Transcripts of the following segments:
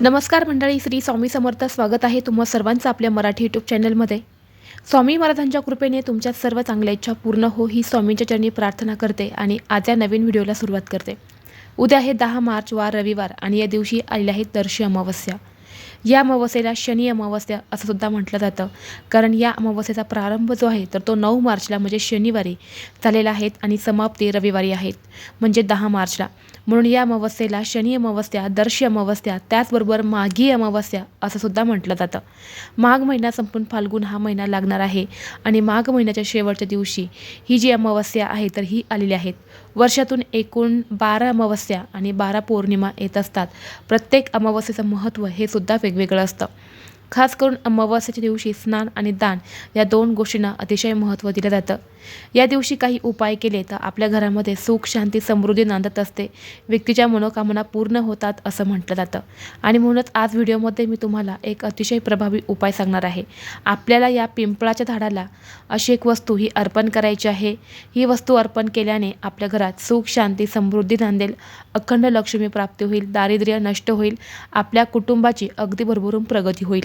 नमस्कार मंडळी श्री स्वामी समर्थ स्वागत आहे तुम्हा सर्वांचं आपल्या मराठी यूट्यूब चॅनलमध्ये स्वामी महाराजांच्या कृपेने तुमच्या सर्व चांगल्या इच्छा पूर्ण हो ही स्वामींच्या चरणी प्रार्थना करते आणि आज या नवीन व्हिडिओला सुरुवात करते. उद्या आहे दहा मार्च वार रविवार आणि या दिवशी आलेली आहे दर्शी अमावस्या. या अमावस्येला शनी अमावस्या असं सुद्धा म्हटलं जातं. कारण या अमावस्येचा प्रारंभ जो आहे तर तो नऊ मार्चला म्हणजे शनिवारी झालेला आहे आणि समाप्ती रविवारी आहेत म्हणजे दहा मार्चला. म्हणून या अमावस्येला शनी अमावस्या दर्शी अमावस्या त्याचबरोबर माघी अमावस्या असं सुद्धा म्हटलं जातं. माघ महिना संपून फाल्गुन हा महिना लागणार आहे आणि माघ महिन्याच्या शेवटच्या दिवशी ही जी अमावस्या आहे तर ही आलेली आहेत. वर्षातून एकूण बारा अमावस्या आणि बारा पौर्णिमा येत असतात. प्रत्येक अमावस्येचं महत्त्व हे सुद्धा वेगळं वेगवेगळं असतं खास करून अमावास्याच्या दिवशी स्नान आणि दान या दोन गोष्टींना अतिशय महत्त्व दिलं जातं. या दिवशी काही उपाय केले तर आपल्या घरामध्ये सुख शांती समृद्धी नांदत असते. व्यक्तीच्या मनोकामना पूर्ण होतात असं म्हटलं जातं. आणि म्हणूनच आज व्हिडिओमध्ये मी तुम्हाला एक अतिशय प्रभावी उपाय सांगणार आहे. आपल्याला या पिंपळाच्या झाडाला अशी एक वस्तू ही अर्पण करायची आहे. ही वस्तू अर्पण केल्याने आपल्या घरात सुख शांती समृद्धी नांदेल. अखंड लक्ष्मी प्राप्ती होईल दारिद्र्य नष्ट होईल. आपल्या कुटुंबाची अगदी भरभरून प्रगती होईल.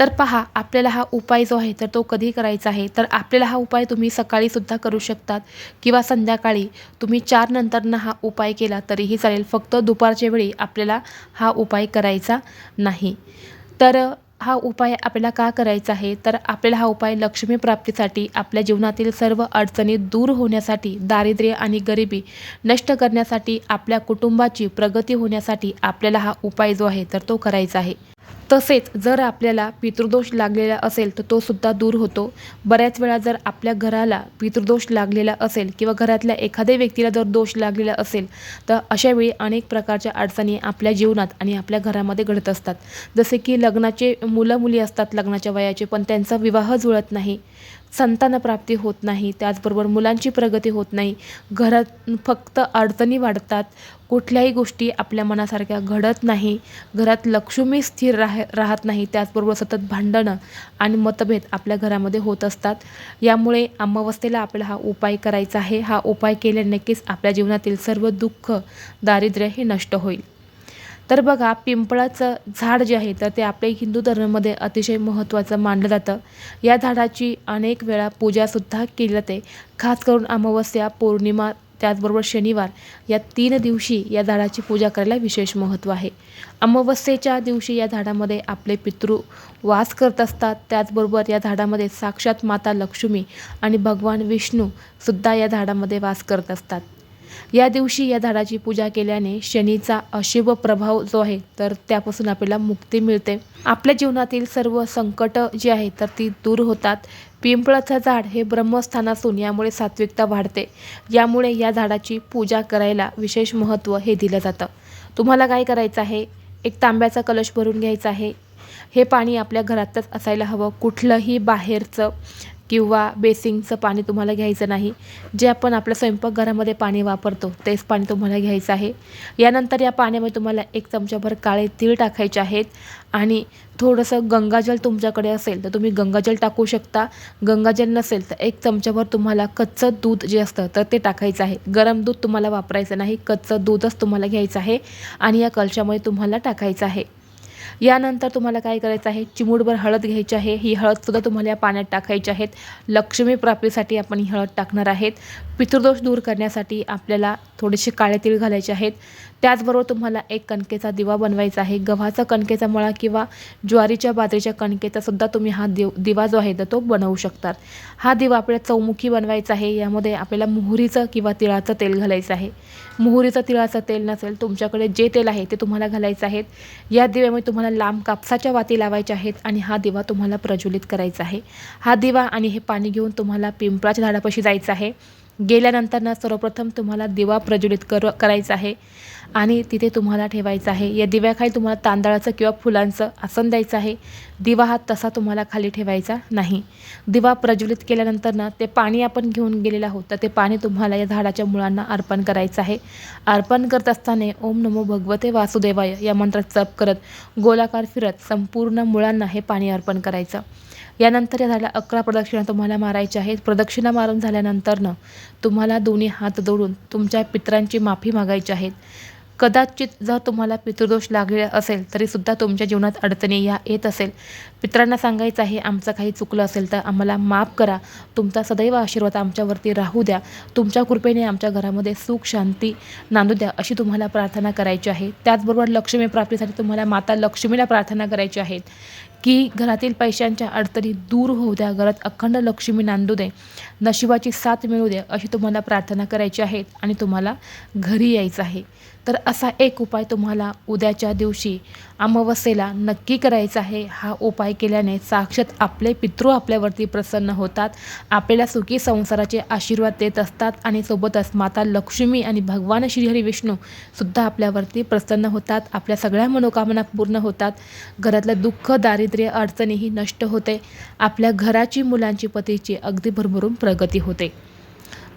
तर पहा आपल्याला हा उपाय जो आहे तर तो कधी करायचा आहे? तर आपल्याला हा उपाय तुम्ही सकाळीसुद्धा करू शकतात किंवा संध्याकाळी. तुम्ही चार नंतरनं हा उपाय केला तरीही चालेल. फक्त दुपारच्या वेळी आपल्याला हा उपाय करायचा नाही. तर हा उपाय आपल्याला का करायचा आहे? तर आपल्याला हा उपाय लक्ष्मी प्राप्तीसाठी आपल्या जीवनातील सर्व अडचणी दूर होण्यासाठी दारिद्र्य आणि गरिबी नष्ट करण्यासाठी आपल्या कुटुंबाची प्रगती होण्यासाठी आपल्याला हा उपाय जो आहे तर तो करायचा आहे. तसेच जर आपल्याला पितृदोष लागलेला असेल तर तो सुद्धा दूर होतो. बऱ्याच वेळा जर आपल्या घराला पितृदोष लागलेला असेल किंवा घरातल्या एखाद्या व्यक्तीला जर दोष लागलेला असेल तर अशावेळी अनेक प्रकारच्या अडचणी आपल्या जीवनात आणि आपल्या घरामध्ये घडत असतात. जसे की लग्नाचे मुलं मुली असतात लग्नाच्या वयाचे पण त्यांचा विवाह जुळत नाही संतानप्राप्ती होत नाही त्याचबरोबर मुलांची प्रगती होत नाही घरात फक्त अडचणी वाढतात कुठल्याही गोष्टी आपल्या मनासारख्या घडत नाही घरात लक्ष्मी स्थिर राह राहत नाही. त्याचबरोबर सतत भांडणं आणि मतभेद आपल्या घरामध्ये होत असतात. यामुळे अमावस्थेला आपल्याला हा उपाय करायचा आहे. हा उपाय केल्याने नक्कीच आपल्या जीवनातील सर्व दुःख दारिद्र्य हे नष्ट होईल. तर बघा पिंपळाचं झाड जे आहे तर ते आपल्या हिंदू धर्मामध्ये अतिशय महत्त्वाचं मानलं जातं. या झाडाची अनेक वेळा पूजासुद्धा केली जाते. खास करून अमावस्या पौर्णिमा त्याचबरोबर शनिवार या तीन दिवशी या झाडाची पूजा करायला विशेष महत्त्व आहे. अमावस्येच्या दिवशी या झाडामध्ये आपले पितृ वास करत असतात. त्याचबरोबर या झाडामध्ये साक्षात माता लक्ष्मी आणि भगवान विष्णूसुद्धा या झाडामध्ये वास करत असतात. या दिवशी या झाडाची पूजा केल्याने शनीचा अशुभ प्रभाव जो आहे तर त्यापासून आपल्याला मुक्ती मिळते. आपल्या जीवनातील सर्व संकट जी आहे तर ती दूर होतात. पिंपळाचं झाड हे ब्रह्मस्थान असून यामुळे सात्विकता वाढते. यामुळे या झाडाची पूजा करायला विशेष महत्त्व हे दिलं जातं. तुम्हाला काय करायचं आहे? एक तांब्याचा कलश भरून घ्यायचा आहे. हे पाणी आपल्या घरातच असायला हवं. कुठलंही बाहेरचं किंवा बेसिंगचं पाणी तुम्हाला घ्यायचं नाही. जे आपण आपल्या स्वयंपाकघरामध्ये पाणी वापरतो तेच पाणी तुम्हाला घ्यायचं आहे. यानंतर या पाण्यामध्ये तुम्हाला एक चमचाभर काळे तीळ टाकायचे आहेत आणि थोडंसं गंगाजल तुमच्याकडे असेल तर तुम्ही गंगाजल टाकू शकता. गंगाजल नसेल तर एक चमचाभर तुम्हाला कच्चं दूध जे असतं तर ते टाकायचं आहे. गरम दूध तुम्हाला वापरायचं नाही कच्चं दूधच तुम्हाला घ्यायचं आहे आणि या कलशामध्ये तुम्हाला टाकायचं आहे. यानंतर तुम्हाला काय करायचं आहे? चिमूटभर हळद घ्यायची आहे. ही हळदसुद्धा तुम्हाला या पाण्यात टाकायची आहेत. लक्ष्मी प्राप्तीसाठी आपण ही हळद टाकणार आहेत. पितृदोष दूर करण्यासाठी आपल्याला थोडेसे काळे तीळ घालायचे आहेत. त्याचबरोबर तुम्हाला एक कणकेचा दिवा बनवायचा आहे. गव्हाचा कणकेचा मळा किंवा ज्वारीच्या बाजरीच्या कणकेचा सुद्धा तुम्ही हा दिव दिवा जो आहे तर तो बनवू शकतात. हा दिवा आपल्याला चौमुखी बनवायचा आहे. यामध्ये आपल्याला मोहरीचं किंवा तिळाचं तेल घालायचं आहे. मोहरीचं तिळाचं तेल नसेल तुमच्याकडे जे तेल आहे ते तुम्हाला घालायचं आहे. या दिव्यामध्ये तुम्हाला लांब कापसाच्या वाती लावायच्या आहेत आणि हा दिवा तुम्हाला प्रज्वलित करायचा आहे. हा दिवा आणि हे पाणी घेऊन तुम्हाला पिंपळाच्या झाडापाशी जायचं आहे. गेल्यानंतर ना सर्वप्रथम तुम्हाला दिवा प्रज्वलित कर करायचा आहे आणि तिथे तुम्हाला ठेवायचं आहे. या दिव्याखाली तुम्हाला तांदळाचं किंवा फुलांचं आसन द्यायचं आहे. दिवा हा तसा तुम्हाला खाली ठेवायचा नाही. दिवा प्रज्वलित केल्यानंतर ना ते पाणी आपण घेऊन गेलेलं आहोत तर ते पाणी तुम्हाला या झाडाच्या मुळांना अर्पण करायचं आहे. अर्पण करत असताना ओम नमो भगवते वासुदेवाय या मंत्रात जप करत गोलाकार फिरत संपूर्ण मुळांना हे पाणी अर्पण करायचं. यानंतर या झाल्या अकरा प्रदक्षिणा तुम्हाला मारायच्या आहेत. प्रदक्षिणा मारून झाल्यानंतरनं तुम्हाला दोन्ही हात जोडून तुमच्या पितरांची माफी मागायची आहेत. कदाचित जर तुम्हाला पितृदोष लागले असेल तरीसुद्धा तुमच्या जीवनात अडचणी या येत असेल. पितरांना सांगायचं आहे आमचं काही चुकलं असेल तर आम्हाला माफ करा. तुमचा सदैव आशीर्वाद आमच्यावरती राहू द्या. तुमच्या कृपेने आमच्या घरामध्ये सुख शांती नांदू द्या अशी तुम्हाला प्रार्थना करायची आहे. त्याचबरोबर लक्ष्मी प्राप्तीसाठी तुम्हाला माता लक्ष्मीला प्रार्थना करायची आहे. की घरातील पैशांच्या अडचणी दूर होऊ द्या. घरात अखंड लक्ष्मी नांदू दे. नशिबाची साथ मिळू दे अशी तुम्हाला प्रार्थना करायची आहे आणि तुम्हाला घरी यायचं आहे. तर असा एक उपाय तुम्हाला उद्याच्या दिवशी अमावस्येला नक्की करायचा आहे. हा उपाय केल्याने साक्षात आपले पितृ आपल्यावरती प्रसन्न होतात. आपल्याला सुखी संसाराचे आशीर्वाद देत असतात आणि सोबतच माता लक्ष्मी आणि भगवान श्रीहरी विष्णू सुद्धा आपल्यावरती प्रसन्न होतात. आपल्या सगळ्या मनोकामना पूर्ण होतात. घरातलं दुःख दारिद्र्य अडचणीही नष्ट होते. आपल्या घराची मुलांची पतीची अगदी भरभरून प्रगती होते.